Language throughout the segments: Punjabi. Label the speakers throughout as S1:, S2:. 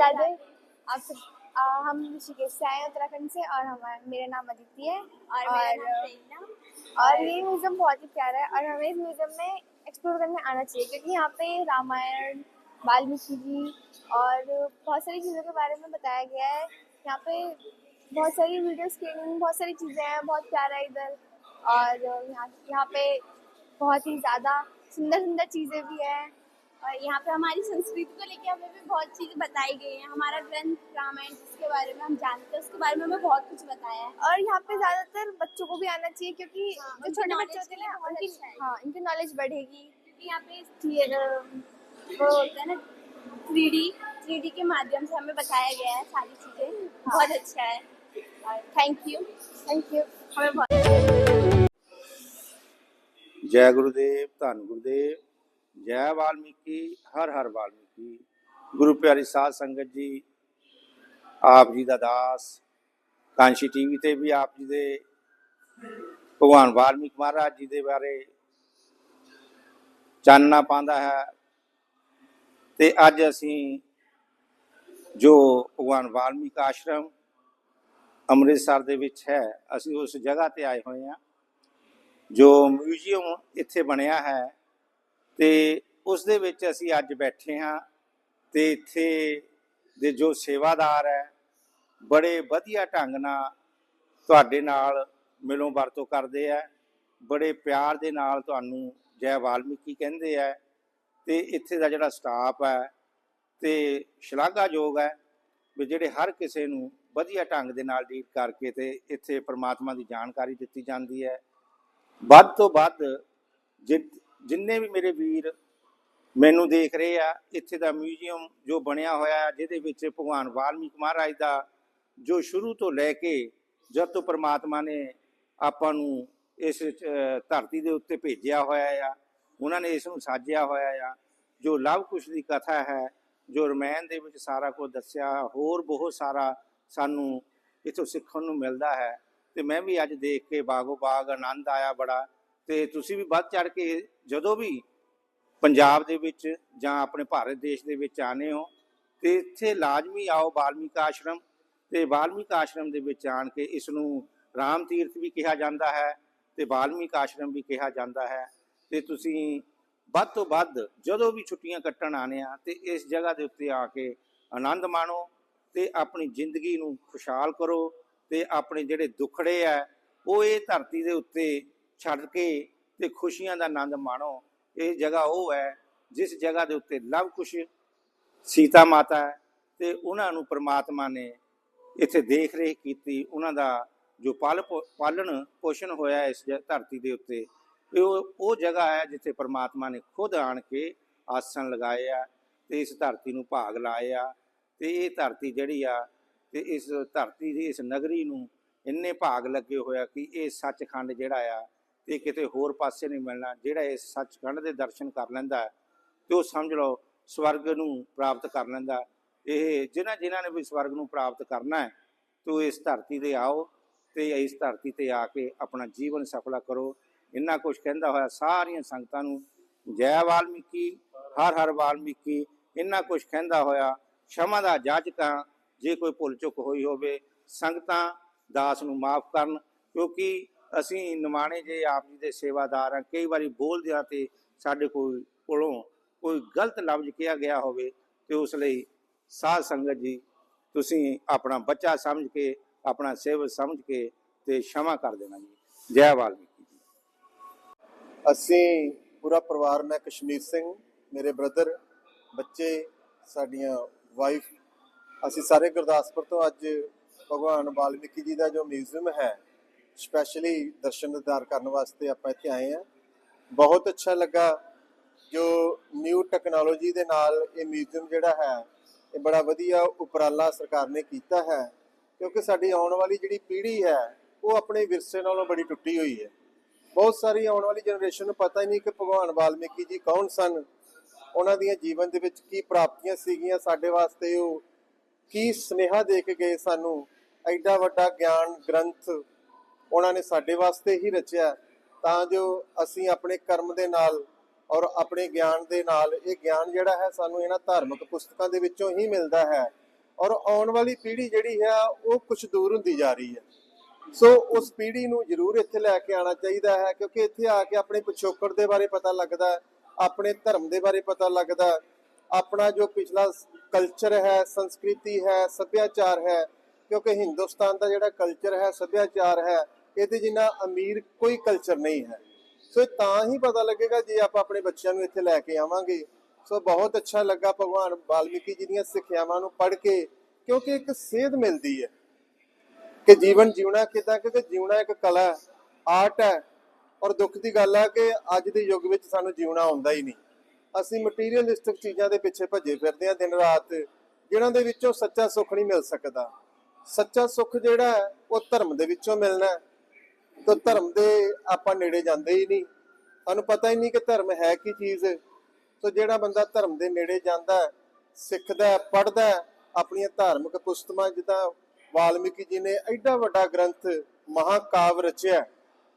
S1: राधे आप सब आ, हम ऋषिकेश से आए हैं उत्तराखंड से और हमारा मेरा नाम अदिति है।
S2: और नाम
S1: और ये म्यूज़ियम बहुत ही प्यारा है और हमें इस म्यूज़ियम में एक्सप्लोर करने आना चाहिए क्योंकि यहाँ पे रामायण वाल्मीकि जी और बहुत सारी चीज़ों के बारे में बताया गया है। यहाँ पे बहुत सारी वीडियो स्क्रीनिंग बहुत सारी चीज़ें हैं बहुत प्यारा है इधर। और यहाँ यहाँ पे बहुत ही ज़्यादा सुंदर सुंदर चीज़ें भी हैं।
S2: और यहाँ पे हमारी संस्कृति को लेके हमें भी बहुत चीज़ें बताई गई हैं। हमारा ग्रंथ रामायण जिसके बारे में हम जानते हैं उसके बारे में हमें बहुत कुछ बताया है।
S1: और यहाँ पे ज़्यादातर बच्चों को भी आना चाहिए क्योंकि
S2: हाँ,
S1: जो छोटे बच्चे होते हैं उनकी
S2: अच्छा हाँ।
S1: इनकी नॉलेज बढ़ेगी।
S2: क्योंकि यहाँ पे थियर वो होता है ना थ्री डी थ्री डी के माध्यम से हमें बताया गया है सारी चीज़ें। हाँ। बहुत अच्छा है। थैंक यू
S1: थैंक यू
S2: हमें बहुत
S3: जय गुरुदेव धन गुरुदेव। ਜੈ ਵਾਲਮੀਕੀ, ਹਰ ਹਰ ਵਾਲਮੀਕੀ। ਗੁਰੂ ਪਿਆਰੀ ਸਾਧ ਸੰਗਤ ਜੀ, ਆਪ ਜੀ ਦਾ ਦਾਸ, ਕਾਂਸ਼ੀ ਟੀਵੀ ਤੇ ਵੀ ਆਪ ਜੀ ਦੇ, ਭਗਵਾਨ ਵਾਲਮੀਕ ਮਹਾਰਾਜ ਜੀ ਦੇ ਬਾਰੇ ਚਾਨਣਾ ਪਾਉਂਦਾ ਹੈ। ਤੇ ਅੱਜ ਅਸੀਂ ਜੋ ਭਗਵਾਨ ਵਾਲਮੀਕ ਆਸ਼ਰਮ ਅੰਮ੍ਰਿਤਸਰ ਦੇ ਵਿੱਚ ਹੈ, ਅਸੀਂ ਉਸ ਜਗ੍ਹਾ ਤੇ ਆਏ ਹੋਏ ਹਾਂ, ਜੋ ਮਿਊਜ਼ੀਅਮ ਇੱਥੇ ਬਣਿਆ ਹੈ। ਤੇ ਉਸ ਦੇ ਵਿੱਚ ਅਸੀਂ ਅੱਜ ਬੈਠੇ ਹਾਂ ਤੇ ਇੱਥੇ ਦੇ ਜੋ ਸੇਵਾਦਾਰ ਹੈ, ਬੜੇ ਵਧੀਆ ਢੰਗ ਨਾਲ ਤੁਹਾਡੇ ਨਾਲ ਮਿਲੋਂ ਵਰਤੋਂ ਕਰਦੇ ਆ ਬੜੇ ਪਿਆਰ ਦੇ ਨਾਲ ਤੁਹਾਨੂੰ ਜੈ ਵਾਲਮੀਕੀ ਕਹਿੰਦੇ ਆ ਤੇ ਇੱਥੇ ਦਾ ਜਿਹੜਾ ਸਟਾਫ ਹੈ ਤੇ ਸ਼ਲਾਘਾਯੋਗ ਹੈ ਵੀ ਜਿਹੜੇ ਹਰ ਕਿਸੇ ਨੂੰ ਵਧੀਆ ਢੰਗ ਦੇ ਨਾਲ ਡੀਲ ਕਰਕੇ ਤੇ ਇੱਥੇ ਪ੍ਰਮਾਤਮਾ ਦੀ ਜਾਣਕਾਰੀ ਦਿੱਤੀ ਜਾਂਦੀ ਹੈ। ਵੱਧ ਤੋਂ ਵੱਧ ਜਿ- ਜਿੰਨੇ ਵੀ ਮੇਰੇ ਵੀਰ ਮੈਨੂੰ ਦੇਖ ਰਹੇ ਆ, ਇੱਥੇ ਦਾ ਮਿਊਜ਼ੀਅਮ ਜੋ ਬਣਿਆ ਹੋਇਆ, ਜਿਹਦੇ ਵਿੱਚ ਭਗਵਾਨ ਵਾਲਮੀਕ ਮਹਾਰਾਜ ਦਾ ਜੋ ਸ਼ੁਰੂ ਤੋਂ ਲੈ ਕੇ ਜਦ ਤੋਂ ਪ੍ਰਮਾਤਮਾ ਨੇ ਆਪਾਂ ਨੂੰ ਇਸ ਧਰਤੀ ਦੇ ਉੱਤੇ ਭੇਜਿਆ ਹੋਇਆ ਆ, ਉਹਨਾਂ ਨੇ ਇਸ ਨੂੰ ਸਾਜਿਆ ਹੋਇਆ ਆ, ਜੋ ਲਵ ਕੁਸ਼ ਦੀ ਕਥਾ ਹੈ, ਜੋ ਰਮਾਇਣ ਦੇ ਵਿੱਚ ਸਾਰਾ ਕੁਝ ਦੱਸਿਆ, ਹੋਰ ਬਹੁਤ ਸਾਰਾ ਸਾਨੂੰ ਇਥੋਂ ਸਿੱਖਣ ਨੂੰ ਮਿਲਦਾ ਹੈ। ਤੇ ਮੈਂ ਵੀ ਅੱਜ ਦੇਖ ਕੇ ਬਾਗੋ ਬਾਗ ਆਨੰਦ ਆਇਆ ਬੜਾ। ਤੇ ਤੁਸੀਂ ਵੀ ਵੱਧ ਚੜ ਕੇ ਜਦੋਂ ਵੀ ਪੰਜਾਬ ਦੇ ਵਿੱਚ ਜਾਂ ਆਪਣੇ ਭਾਰਤ ਦੇਸ਼ ਦੇ ਵਿੱਚ ਆਨੇ ਹੋ, ਤੇ ਇੱਥੇ ਲਾਜ਼ਮੀ ਆਓ ਬਾਲਮੀਕ ਆਸ਼ਰਮ ਤੇ ਬਾਲਮੀਕ ਆਸ਼ਰਮ ਦੇ ਵਿੱਚ ਆਣ ਕੇ ਇਸ ਨੂੰ ਰਾਮ ਤੀਰਥ ਵੀ ਕਿਹਾ ਜਾਂਦਾ ਹੈ ਤੇ ਬਾਲਮੀਕ ਆਸ਼ਰਮ ਵੀ ਕਿਹਾ ਜਾਂਦਾ ਹੈ। ਤੇ ਤੁਸੀਂ ਵੱਧ ਤੋਂ ਵੱਧ ਜਦੋਂ ਵੀ ਛੁੱਟੀਆਂ ਕੱਟਣ ਆਨੇ ਆ, ਤੇ ਇਸ ਜਗ੍ਹਾ ਦੇ ਉੱਤੇ ਆ ਕੇ ਆਨੰਦ ਮਾਣੋ ਤੇ ਆਪਣੀ ਜ਼ਿੰਦਗੀ ਨੂੰ ਖੁਸ਼ਹਾਲ ਕਰੋ ਤੇ ਆਪਣੇ ਜਿਹੜੇ ਦੁੱਖੜੇ ਆ, ਉਹ ਇਹ ਧਰਤੀ ਦੇ ਉੱਤੇ ਛੱਡ ਕੇ ਤੇ ਖੁਸ਼ੀਆਂ ਦਾ ਆਨੰਦ ਮਾਣੋ। ਇਹ ਜਗ੍ਹਾ ਉਹ ਹੈ ਜਿਸ ਜਗ੍ਹਾ ਦੇ ਉੱਤੇ ਲਵ ਕੁਸ਼ ਸੀਤਾ ਮਾਤਾ ਹੈ ਤੇ ਉਹਨਾਂ ਨੂੰ ਪ੍ਰਮਾਤਮਾ ਨੇ ਇੱਥੇ ਦੇਖ ਰੇਖ ਕੀਤੀ। ਉਹਨਾਂ ਦਾ ਜੋ ਪਾਲ ਪੋ- ਪਾਲਣ ਪੋਸ਼ਣ ਹੋਇਆ ਇਸ ਜ- ਧਰਤੀ ਦੇ ਉੱਤੇ, ਇਹ ਉਹ ਉਹ ਜਗ੍ਹਾ ਹੈ ਜਿੱਥੇ ਪ੍ਰਮਾਤਮਾ ਨੇ ਖੁਦ ਆਣ ਕੇ ਆਸਣ ਲਗਾਏ ਆ ਤੇ ਇਸ ਧਰਤੀ ਨੂੰ ਭਾਗ ਲਾਏ ਆ ਤੇ ਇਹ ਧਰਤੀ ਜਿਹੜੀ ਆ ਤੇ ਇਸ ਧਰਤੀ ਦੀ, ਇਸ ਨਗਰੀ ਨੂੰ ਇੰਨੇ ਭਾਗ ਲੱਗੇ ਹੋਇਆ ਕਿ ਇਹ ਸੱਚਖੰਡ ਜਿਹੜਾ ਆ ਤੇ ਕਿਤੇ ਹੋਰ ਪਾਸੇ ਨਹੀਂ ਮਿਲਣਾ ਜਿਹੜਾ ਇਸ ਸੱਚਖੰਡ ਦੇ ਦਰਸ਼ਨ ਕਰ ਲੈਂਦਾ ਹੈ, ਤੇ ਉਹ ਸਮਝ ਲਓ ਸਵਰਗ ਨੂੰ ਪ੍ਰਾਪਤ ਕਰ ਲੈਂਦਾ ਇਹ ਜਿਨ੍ਹਾਂ ਜਿਨ੍ਹਾਂ ਨੇ ਵੀ ਸਵਰਗ ਨੂੰ ਪ੍ਰਾਪਤ ਕਰਨਾ ਹੈ ਤੋ ਇਸ ਧਰਤੀ ਤੇ ਆਓ ਤੇ ਇਸ ਧਰਤੀ ਤੇ ਆ ਕੇ ਆਪਣਾ ਜੀਵਨ ਸਫਲਾ ਕਰੋ। ਇੰਨਾ ਕੁਝ ਕਹਿੰਦਾ ਹੋਇਆ ਸਾਰੀਆਂ ਸੰਗਤਾਂ ਨੂੰ ਜੈ ਵਾਲਮੀਕੀ ਹਰ ਹਰ ਵਾਲਮੀਕੀ ਇੰਨਾ ਕੁਝ ਕਹਿੰਦਾ ਹੋਇਆ ਸ਼ਮਾ ਦਾ ਜਾਜਕਾਂ ਜੇ ਕੋਈ ਭੁੱਲ ਚੁੱਕ ਹੋਈ ਹੋਵੇ ਸੰਗਤਾਂ ਦਾਸ ਨੂੰ ਮਾਫ ਕਰਨ ਕਿਉਂਕਿ ਅਸੀਂ ਨਿਮਾਣੇ ਜੇ ਆਪ ਜੀ ਦੇ ਸੇਵਾਦਾਰ ਹਾਂ, ਕਈ ਵਾਰੀ ਬੋਲਦਿਆਂ ਤੇ ਸਾਡੇ ਕੋਲ ਕੋਲੋਂ ਕੋਈ ਗਲਤ ਲਫ਼ਜ਼ ਕਿਹਾ ਗਿਆ ਹੋਵੇ ਤੇ ਉਸ ਲਈ ਸਾਧ ਸੰਗਤ ਜੀ, ਤੁਸੀਂ ਆਪਣਾ ਬੱਚਾ ਸਮਝ ਕੇ, ਆਪਣਾ ਸੇਵਕ ਸਮਝ ਕੇ ਤੇ ਸ਼ਮਾ ਕਰ ਦੇਣਾ ਜੀ। ਜੈ ਵਾਲਮੀਕੀ ਜੀ।
S4: ਅਸੀਂ ਪੂਰਾ ਪਰਿਵਾਰ, ਮੈਂ ਕਸ਼ਮੀਰ ਸਿੰਘ, ਮੇਰੇ ਬ੍ਰਦਰ, ਬੱਚੇ, ਸਾਡੀਆਂ ਵਾਈਫ ਅਸੀਂ ਸਾਰੇ ਗੁਰਦਾਸਪੁਰ ਤੋਂ ਅੱਜ ਭਗਵਾਨ ਵਾਲਮੀਕੀ ਜੀ ਦਾ ਜੋ ਮਿਊਜ਼ੀਅਮ ਹੈ ਸਪੈਸ਼ਲੀ ਦਰਸ਼ਨ ਦਿਦਾਰ ਕਰਨ ਵਾਸਤੇ ਆਪਾਂ ਇੱਥੇ ਆਏ ਆ ਬਹੁਤ ਅੱਛਾ ਲੱਗਾ ਜੋ ਨਿਊ ਟੈਕਨੋਲੋਜੀ ਦੇ ਨਾਲ ਇਹ ਮਿਊਜ਼ੀਅਮ ਜਿਹੜਾ ਹੈ, ਇਹ ਬੜਾ ਵਧੀਆ ਉਪਰਾਲਾ ਸਰਕਾਰ ਨੇ ਕੀਤਾ ਹੈ। ਕਿਉਂਕਿ ਸਾਡੀ ਆਉਣ ਵਾਲੀ ਜਿਹੜੀ ਪੀੜ੍ਹੀ ਹੈ, ਉਹ ਆਪਣੇ ਵਿਰਸੇ ਨਾਲੋਂ ਬੜੀ ਟੁੱਟੀ ਹੋਈ ਹੈ। ਬਹੁਤ ਸਾਰੀ ਆਉਣ ਵਾਲੀ ਜਨਰੇਸ਼ਨ ਨੂੰ ਪਤਾ ਹੀ ਨਹੀਂ ਕਿ ਭਗਵਾਨ ਵਾਲਮੀਕੀ ਜੀ ਕੌਣ ਸਨ, ਉਹਨਾਂ ਦੀਆਂ ਜੀਵਨ ਦੇ ਵਿੱਚ ਕੀ ਪ੍ਰਾਪਤੀਆਂ ਸੀਗੀਆਂ ਸਾਡੇ ਵਾਸਤੇ, ਉਹ ਕੀ ਸਨੇਹਾ ਦੇ ਕੇ ਗਏ ਸਾਨੂੰ। ਐਡਾ ਵੱਡਾ ਗਿਆਨ, ਗ੍ਰੰਥ ਉਹਨਾਂ ਨੇ ਸਾਡੇ ਵਾਸਤੇ ਹੀ ਰਚਿਆ। ਤਾਂ ਜੋ ਅਸੀਂ ਆਪਣੇ ਕਰਮ ਦੇ ਨਾਲ ਔਰ ਆਪਣੇ ਗਿਆਨ ਦੇ ਨਾਲ, ਇਹ ਗਿਆਨ ਜਿਹੜਾ ਹੈ ਸਾਨੂੰ ਇਹਨਾਂ ਧਾਰਮਿਕ ਪੁਸਤਕਾਂ ਦੇ ਵਿੱਚੋਂ ਹੀ ਮਿਲਦਾ ਹੈ। ਔਰ ਆਉਣ ਵਾਲੀ ਪੀੜ੍ਹੀ ਜਿਹੜੀ ਹੈ, ਉਹ ਕੁਝ ਦੂਰ ਹੁੰਦੀ ਜਾ ਰਹੀ ਹੈ। ਸੋ ਉਸ ਪੀੜ੍ਹੀ ਨੂੰ ਜ਼ਰੂਰ ਇੱਥੇ ਲੈ ਕੇ ਆਉਣਾ ਚਾਹੀਦਾ ਹੈ, ਕਿਉਂਕਿ ਇੱਥੇ ਆ ਕੇ ਆਪਣੇ ਪਿਛੋਕੜ ਦੇ ਬਾਰੇ ਪਤਾ ਲੱਗਦਾ ਆਪਣੇ ਧਰਮ ਦੇ ਬਾਰੇ ਪਤਾ ਲੱਗਦਾ ਆਪਣਾ ਜੋ ਪਿਛਲਾ ਕਲਚਰ ਹੈ, ਸੰਸਕ੍ਰਿਤੀ ਹੈ, ਸੱਭਿਆਚਾਰ ਹੈ, ਕਿਉਂਕਿ ਹਿੰਦੁਸਤਾਨ ਦਾ ਜਿਹੜਾ ਕਲਚਰ ਹੈ, ਸੱਭਿਆਚਾਰ ਹੈ ਇਹਦੇ ਜਿੰਨਾ ਅਮੀਰ ਕੋਈ ਕਲਚਰ ਨਹੀਂ ਹੈ। ਸੋ ਇਹ ਤਾਂ ਹੀ ਪਤਾ ਲੱਗੇਗਾ ਜੇ ਆਪਾਂ ਆਪਣੇ ਬੱਚਿਆਂ ਨੂੰ ਇੱਥੇ ਲੈ ਕੇ ਆਵਾਂਗੇ। ਸੋ ਬਹੁਤ ਅੱਛਾ ਲੱਗਾ ਭਗਵਾਨ ਵਾਲਮੀਕੀ ਜੀ ਦੀਆਂ ਸਿੱਖਿਆਵਾਂ ਨੂੰ ਪੜ੍ਹ ਕੇ, ਕਿਉਂਕਿ ਇੱਕ ਸੇਧ ਮਿਲਦੀ ਹੈ ਕਿ ਜੀਵਨ ਜਿਉਣਾ ਕਿਦਾਂ, ਕਿਉਂਕਿ ਜਿਉਣਾ ਇੱਕ ਕਲਾ ਹੈ, ਆਰਟ ਹੈ। ਔਰ ਦੁੱਖ ਦੀ ਗੱਲ ਹੈ ਕਿ ਅੱਜ ਦੇ ਯੁੱਗ ਵਿੱਚ ਸਾਨੂੰ ਜਿਉਣਾ ਆਉਂਦਾ ਹੀ ਨਹੀਂ। ਅਸੀਂ ਮਟੀਰੀਅਲਿਸਟਿਕ ਚੀਜ਼ਾਂ ਦੇ ਪਿੱਛੇ ਭੱਜੇ ਫਿਰਦੇ ਹਾਂ ਦਿਨ ਰਾਤ, ਜਿਨ੍ਹਾਂ ਦੇ ਵਿੱਚੋਂ ਸੱਚਾ ਸੁੱਖ ਨਹੀਂ ਮਿਲ ਸਕਦਾ। ਸੱਚਾ ਸੁੱਖ ਜਿਹੜਾ ਹੈ, ਉਹ ਧਰਮ ਦੇ ਵਿੱਚੋਂ ਮਿਲਣਾ ਹੈ। ਤਾਂ ਧਰਮ ਦੇ ਆਪਾਂ ਨੇੜੇ ਜਾਂਦੇ ਹੀ ਨਹੀਂ। ਸਾਨੂੰ ਪਤਾ ਹੀ ਨਹੀਂ ਕਿ ਧਰਮ ਹੈ ਕੀ ਚੀਜ਼। ਸੋ ਜਿਹੜਾ ਬੰਦਾ ਧਰਮ ਦੇ ਨੇੜੇ ਜਾਂਦਾ ਸਿੱਖਦਾ ਪੜ੍ਹਦਾ ਆਪਣੀਆਂ ਧਾਰਮਿਕ ਪੁਸਤਕਾਂ ਜਿੱਦਾਂ ਵਾਲਮੀਕੀ ਜੀ ਨੇ ਐਡਾ ਵੱਡਾ ਗ੍ਰੰਥ ਮਹਾਕਾਵ ਰਚਿਆ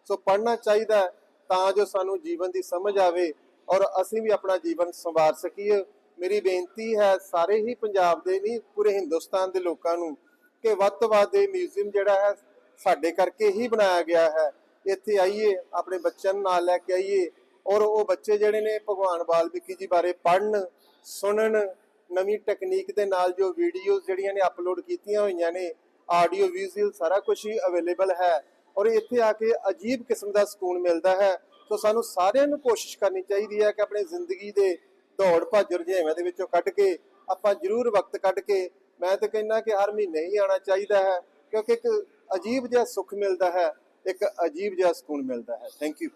S4: ਸੋ ਪੜ੍ਹਨਾ ਚਾਹੀਦਾ ਤਾਂ ਜੋ ਸਾਨੂੰ ਜੀਵਨ ਦੀ ਸਮਝ ਆਵੇ ਔਰ ਅਸੀਂ ਵੀ ਆਪਣਾ ਜੀਵਨ ਸੰਵਾਰ ਸਕੀਏ। ਮੇਰੀ ਬੇਨਤੀ ਹੈ ਸਾਰੇ ਹੀ ਪੰਜਾਬ ਦੇ ਨਹੀਂ, ਪੂਰੇ ਹਿੰਦੁਸਤਾਨ ਦੇ ਲੋਕਾਂ ਨੂੰ ਕਿ ਵੱਧ ਤੋਂ ਵੱਧ ਇਹ ਮਿਊਜ਼ੀਅਮ ਜਿਹੜਾ ਹੈ ਸਾਡੇ ਕਰਕੇ ਹੀ ਬਣਾਇਆ ਗਿਆ ਹੈ। ਇੱਥੇ ਆਈਏ, ਆਪਣੇ ਬੱਚਿਆਂ ਨੂੰ ਨਾਲ ਲੈ ਕੇ ਆਈਏ ਔਰ ਉਹ ਬੱਚੇ ਜਿਹੜੇ ਨੇ ਭਗਵਾਨ ਵਾਲਮੀਕੀ ਜੀ ਬਾਰੇ ਪੜ੍ਹਨ, ਸੁਣਨ, ਨਵੀਂ ਟੈਕਨੀਕ ਦੇ ਨਾਲ ਜੋ ਵੀਡੀਓਜ਼ ਜਿਹੜੀਆਂ ਨੇ ਅਪਲੋਡ ਕੀਤੀਆਂ ਹੋਈਆਂ ਨੇ ਆਡੀਓ ਵਿਜ਼ੂਅਲ ਸਾਰਾ ਕੁਝ ਹੀ ਅਵੇਲੇਬਲ ਹੈ ਔਰ ਇੱਥੇ ਆ ਕੇ ਅਜੀਬ ਕਿਸਮ ਦਾ ਸਕੂਨ ਮਿਲਦਾ ਹੈ। ਸੋ ਸਾਨੂੰ ਸਾਰਿਆਂ ਨੂੰ ਕੋਸ਼ਿਸ਼ ਕਰਨੀ ਚਾਹੀਦੀ ਹੈ ਕਿ ਆਪਣੀ ਜ਼ਿੰਦਗੀ ਦੇ ਦੌੜ ਭੱਜ ਰੁਝੇਵਿਆਂ ਦੇ ਵਿੱਚੋਂ ਕੱਢ ਕੇ ਆਪਾਂ ਜ਼ਰੂਰ ਵਕਤ ਕੱਢ ਕੇ, ਮੈਂ ਤਾਂ ਕਹਿੰਦਾ ਕਿ ਹਰ ਮਹੀਨੇ ਹੀ ਆਉਣਾ ਚਾਹੀਦਾ ਹੈ ਕਿਉਂਕਿ ਇੱਕ ਅਜੀਬ ਜਿਹਾ ਸੁੱਖ ਮਿਲਦਾ ਹੈ ਇੱਕ ਅਜੀਬ ਜਿਹਾ ਸਕੂਨ ਮਿਲਦਾ ਹੈ। Thank you